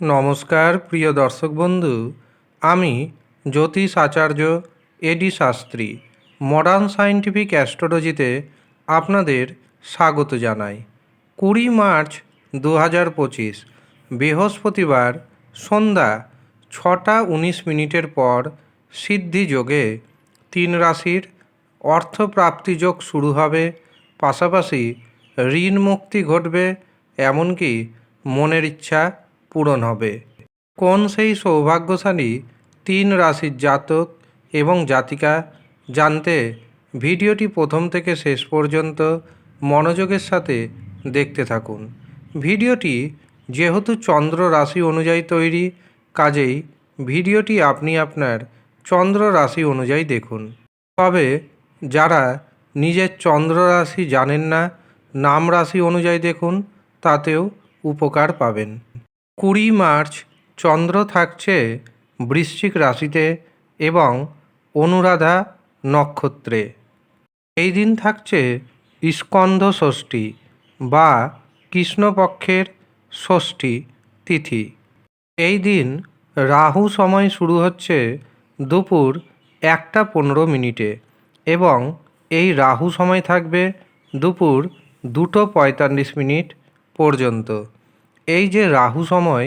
নমস্কার, প্রিয় দর্শক বন্ধু। আমি জ্যোতিষ আচার্য এডি শাস্ত্রী মডার্ন সায়েন্টিফিক অ্যাস্ট্রোলজিতে আপনাদের স্বাগত জানাই। কুড়ি মার্চ দু হাজার পঁচিশ, বৃহস্পতিবার সন্ধ্যা ছটা উনিশ মিনিটের পর সিদ্ধি যোগে তিন রাশির অর্থপ্রাপ্তি যোগ শুরু হবে। পাশাপাশি ঋণ মুক্তি ঘটবে এমনকি মনের ইচ্ছা পূরণ হবে। কোন সেই সৌভাগ্যশালী তিন রাশির জাতক এবং জাতিকা জানতে ভিডিওটি প্রথম থেকে শেষ পর্যন্ত মনোযোগের সাথে দেখতে থাকুন। ভিডিওটি যেহেতু চন্দ্র রাশি অনুযায়ী তৈরি, কাজেই ভিডিওটি আপনি আপনার চন্দ্র রাশি অনুযায়ী দেখুন। তবে যারা নিজের চন্দ্র রাশি জানেন না, নাম রাশি অনুযায়ী দেখুন, তাতেও উপকার পাবেন। কুড়ি মার্চ চন্দ্র থাকছে বৃশ্চিক রাশিতে এবং অনুরাধা নক্ষত্রে। এই দিন থাকছে স্কন্ধ ষষ্ঠী বা কৃষ্ণপক্ষের ষষ্ঠী তিথি। এই দিন রাহু সময় শুরু হচ্ছে দুপুর একটা পনেরো মিনিটে এবং এই রাহু সময় থাকবে দুপুর দুটো পঁয়তাল্লিশ মিনিট পর্যন্ত। এই যে রাহু সময়,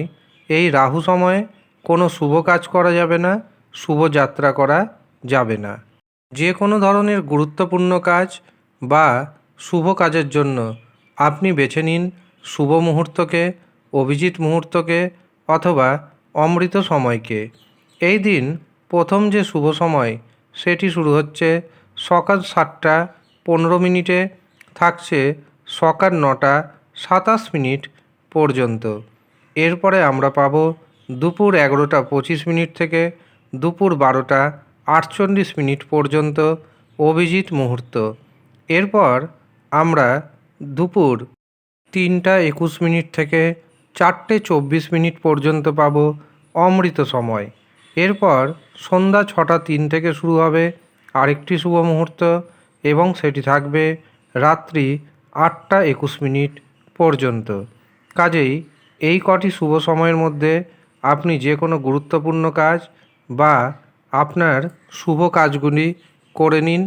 এই রাহু সময়ে কোনো শুভ কাজ করা যাবে না, শুভ যাত্রা করা যাবে না। যে কোনো ধরনের গুরুত্বপূর্ণ কাজ বা শুভ কাজের জন্য আপনি বেছে নিন শুভ মুহূর্তকে, অভিজিৎ মুহূর্তকে অথবা অমৃত সময়কে। এই দিন প্রথম যে শুভ সময়, সেটি শুরু হচ্ছে সকাল সাতটা পনেরো মিনিটে, থাকছে সকাল নটা সাতাশ মিনিট পর্যন্ত। এরপরে আমরা পাব দুপুর এগারোটা পঁচিশ মিনিট থেকে দুপুর বারোটা আটচল্লিশ মিনিট পর্যন্ত অভিজিৎ মুহূর্ত। এরপর আমরা দুপুর তিনটা একুশ মিনিট থেকে চারটে চব্বিশ মিনিট পর্যন্ত পাব অমৃত সময়। এরপর সন্ধ্যা ছটা তিন থেকে শুরু হবে আরেকটি শুভ মুহূর্ত এবং সেটি থাকবে রাত্রি আটটা একুশ মিনিট পর্যন্ত। কাজেই এই কটি শুভ সময়ের মধ্যে আপনি যে কোনো গুরুত্বপূর্ণ কাজ বা আপনার শুভ কাজগুলি করে নিন।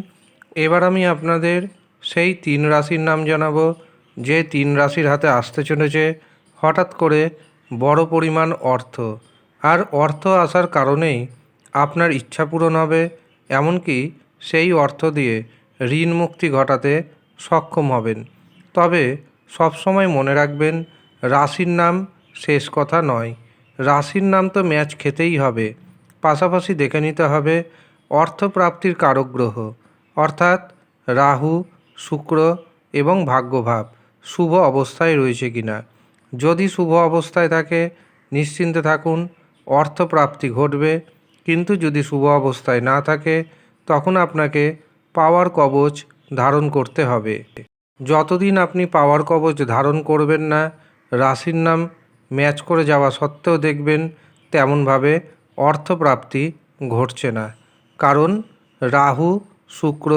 এবার আমি আপনাদের সেই তিন রাশির নাম জানাব। যে তিন রাশির হাতে আসতে চলেছে, হঠাৎ করে বড় পরিমাণ অর্থ। আর অর্থ আসার কারণেই আপনার ইচ্ছা পূরণ হবে, এমনকি সেই অর্থ দিয়ে ঋণ মুক্তি ঘটাতে সক্ষম হবেন। তবে সবসময় মনে রাখবেন রাশির নাম শেষ কথা নয়। রাশির নাম তো ম্যাচ খেতেই হবে। পাশাপাশি দেখে নিতে হবে অর্থপ্রাপ্তির কারক গ্রহ অর্থাৎ রাহু, শুক্র এবং ভাগ্যভাব শুভ অবস্থায় রয়েছে কিনা। যদি শুভ অবস্থায় থাকে, নিশ্চিন্তে থাকুন, অর্থপ্রাপ্তি ঘটবে। কিন্তু যদি শুভ অবস্থায় না থাকে, তখন আপনাকে পাওয়ার কবচ ধারণ করতে হবে। যতদিন আপনি পাওয়ার কবচ ধারণ করবেন না রাশির নাম ম্যাচ করে যাওয়া সত্ত্বেও দেখবেন তেমনভাবে অর্থপ্রাপ্তি ঘটছে না। কারণ রাহু, শুক্র,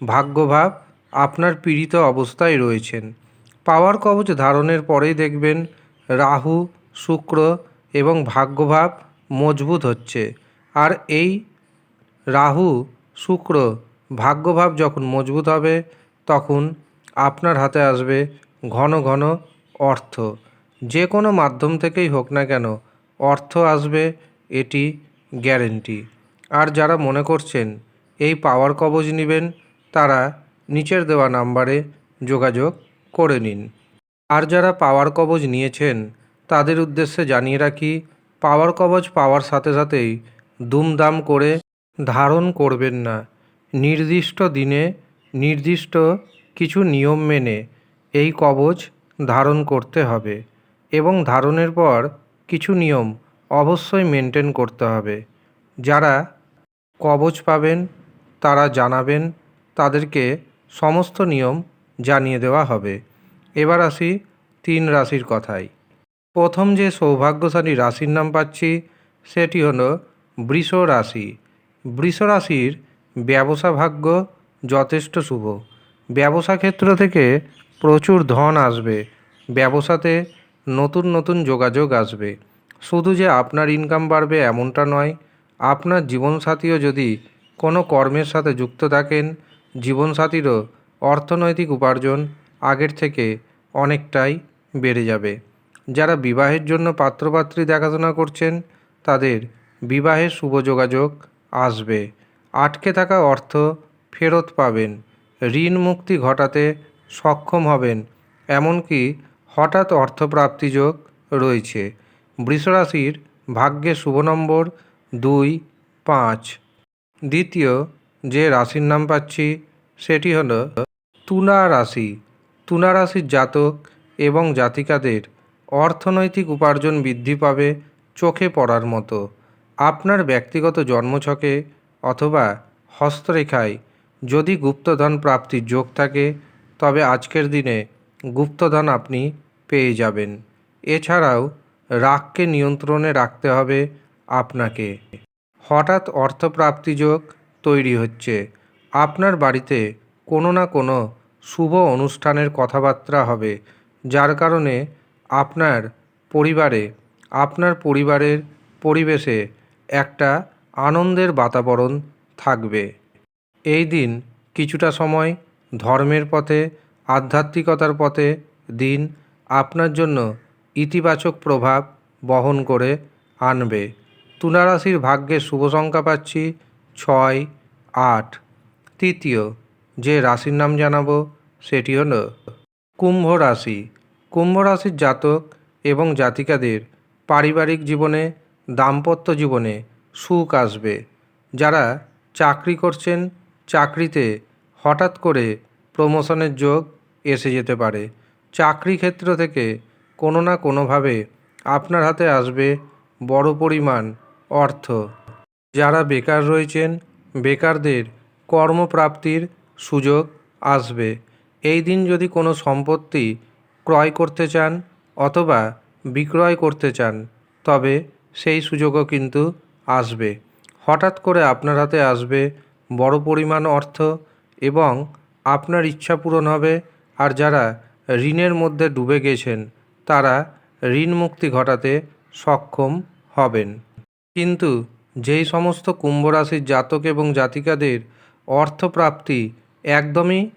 ভাগ্যভাব আপনার পীড়িত অবস্থায় রয়েছেন। পাওয়ার কবচ ধারণের পরেই দেখবেন রাহু, শুক্র এবং ভাগ্যভাব মজবুত হচ্ছে। আর এই রাহু, শুক্র, ভাগ্যভাব যখন মজবুত হবে, তখন আপনার হাতে আসবে ঘন ঘন অর্থ। যে কোনো মাধ্যম থেকেই হোক না কেন, অর্থ আসবে, এটি গ্যারেন্টি। আর যারা মনে করছেন এই পাওয়ার কবজ নেবেন, তারা নিচের দেওয়া নাম্বারে যোগাযোগ করে নিন। আর যারা পাওয়ার কবজ নিয়েছেন, তাদের উদ্দেশ্যে জানিয়ে রাখি, পাওয়ার কবজ পাওয়ার সাথে সাথেই দুমদাম করে ধারণ করবেন না। নির্দিষ্ট দিনে নির্দিষ্ট কিছু নিয়ম মেনে এই কবচ ধারণ করতে হবে এবং ধারণের পর কিছু নিয়ম অবশ্যই মেনটেন করতে হবে। যারা কবচ পাবেন, তারা জানাবেন, তাদেরকে সমস্ত নিয়ম জানিয়ে দেওয়া হবে। এবার আসি তিন রাশির কথায়। প্রথম যে সৌভাগ্যশালী রাশির নাম পাচ্ছি, সেটি হল বৃষ রাশি। বৃষ রাশির ব্যবসা ভাগ্য যথেষ্ট শুভ। ব্যবসা ক্ষেত্র থেকে প্রচুর ধন আসবে, ব্যবসাতে নতুন নতুন যোগাযোগ আসবে। শুধু যে আপনার ইনকাম বাড়বে এমনটা নয়, আপনার জীবনসাথীও যদি কোনো কর্মের সাথে যুক্ত থাকেন, জীবনসাথীরও অর্থনৈতিক উপার্জন আগের থেকে অনেকটাই বেড়ে যাবে। যারা বিবাহের জন্য পাত্রপাত্রী দেখাশোনা করছেন, তাদের বিবাহের শুভ যোগাযোগ আসবে। আটকে থাকা অর্থ ফেরত পাবেন। ঋণ মুক্তি ঘটাতে সক্ষম হবেন, এমনকি হঠাৎ অর্থপ্রাপ্তি যোগ রয়েছে। বৃষরাশির ভাগ্যে শুভ নম্বর দুই, পাঁচ। দ্বিতীয় যে রাশির নাম পাচ্ছি, সেটি হল তুলা রাশি। তুলা রাশির জাতক এবং জাতিকাদের অর্থনৈতিক উপার্জন বৃদ্ধি পাবে চোখে পড়ার মতো। আপনার ব্যক্তিগত জন্মছকে অথবা হস্তরেখায় যদি গুপ্তধন প্রাপ্তির যোগ থাকে তবে আজকের দিনে গুপ্তধন আপনি পেয়ে যাবেন। এছাড়াও রাগকে নিয়ন্ত্রণে রাখতে হবে আপনাকে। হঠাৎ অর্থপ্রাপ্তি যোগ তৈরি হচ্ছে। আপনার বাড়িতে কোনো না কোনো শুভ অনুষ্ঠানের কথাবার্তা হবে, যার কারণে আপনার পরিবারে, আপনার পরিবারের পরিবেশে একটা আনন্দের বাতাবরণ থাকবে। এই দিন কিছুটা সময় ধর্মের পথে, আধ্যাত্মিকতার পথে দিন আপনার জন্য ইতিবাচক প্রভাব বহন করে আনবে। তুলা রাশির ভাগ্যের শুভ সংখ্যা পাচ্ছি ছয়, আট। তৃতীয়, যে রাশির নাম জানাব সেটি হলো কুম্ভ রাশি। কুম্ভ রাশির জাতক এবং জাতিকাদের পারিবারিক জীবনে, দাম্পত্য জীবনে সুখ আসবে। যারা চাকরি করছেন, চাকরিতে হঠাৎ করে প্রমোশনের যোগ এসে যেতে পারে। চাকরি ক্ষেত্র থেকে কোনো না কোনোভাবে আপনার হাতে আসবে বড় পরিমাণ অর্থ। যারা বেকার রয়েছেন, বেকারদের কর্মপ্রাপ্তির সুযোগ আসবে। এই দিন যদি কোনো সম্পত্তি ক্রয় করতে চান অথবা বিক্রয় করতে চান, তবে সেই সুযোগও কিন্তু আসবে। হঠাৎ করে আপনার হাতে আসবে বড় পরিমাণ অর্থ এবং আপনার ইচ্ছা পূরণ হবে। আর যারা ঋণের মধ্যে ডুবে গেছেন, তারা ঋণ মুক্তি ঘটাতে সক্ষম হবেন। কিন্তু যেই সমস্ত কুম্ভ রাশির জাতক এবং জাতিকাদের অর্থপ্রাপ্তি একদমই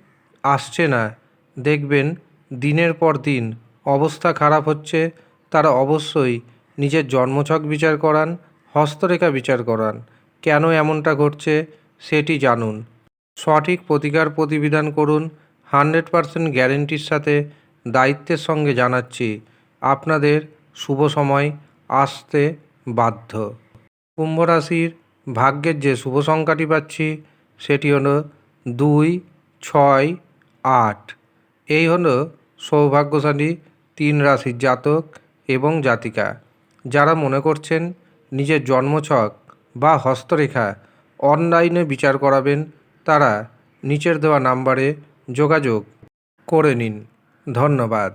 আসছে না, দেখবেন দিনের পর দিন অবস্থা খারাপ হচ্ছে, তারা অবশ্যই নিজের জন্মছক বিচার করান, হস্তরেখা বিচার করান। কেন এমনটা ঘটছে সেটি জানুন। সঠিক প্রতিকার প্রতিবিধান করুন, হান্ড্রেড পারসেন্ট গ্যারেন্টির সাথে দায়িত্বের সঙ্গে জানাচ্ছি। আপনাদের শুভ সময়, আসতে বাধ্য। কুম্ভ রাশির ভাগ্যের যে শুভ সংখ্যাটি পাচ্ছি, সেটি হলো দুই, ছয়, আট। এই হলো সৌভাগ্যশালী তিন রাশির জাতক এবং জাতিকা। যারা মনে করছেন নিজের জন্মছক বা হস্তরেখা অনলাইনে বিচার করাবেন তারা নিচের দেওয়া নাম্বারে যোগাযোগ করে নিন। ধন্যবাদ।